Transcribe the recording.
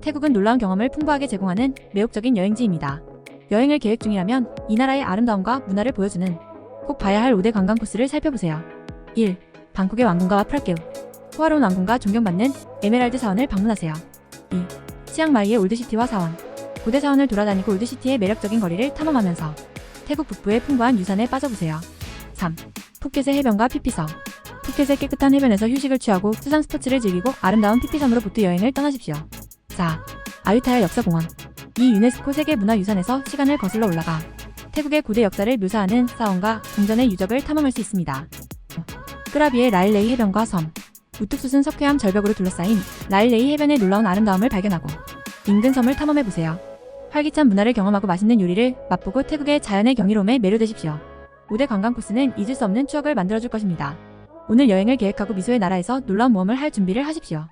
태국은 놀라운 경험을 풍부하게 제공하는 매혹적인 여행지입니다. 여행을 계획 중이라면 이 나라의 아름다움과 문화를 보여주는 꼭 봐야 할 5대 관광 코스를 살펴보세요. 1. 방콕의 왕궁가와 프라케우 호화로운 왕궁과 존경받는 에메랄드 사원을 방문하세요. 2. 치앙마이의 올드시티와 사원 고대 사원을 돌아다니고 올드시티의 매력적인 거리를 탐험하면서 태국 북부의 풍부한 유산에 빠져보세요. 3. 푸켓의 해변과 피피섬 푸켓의 깨끗한 해변에서 휴식을 취하고 수상 스포츠를 즐기고 아름다운 피피섬으로 보트 여행을 떠나십시오. 4. 아유타야 역사공원 이 유네스코 세계문화유산에서 시간을 거슬러 올라가 태국의 고대 역사를 묘사하는 사원과 궁전의 유적을 탐험할 수 있습니다. 끄라비의 라일레이 해변과 섬 우뚝 솟은 석회암 절벽으로 둘러싸인 라일레이 해변의 놀라운 아름다움을 발견하고 인근 섬을 탐험해보세요. 활기찬 문화를 경험하고 맛있는 요리를 맛보고 태국의 자연의 경이로움에 매료되십시오. 5대 관광 코스는 잊을 수 없는 추억을 만들어줄 것입니다. 오늘 여행을 계획하고 미소의 나라에서 놀라운 모험을 할 준비를 하십시오.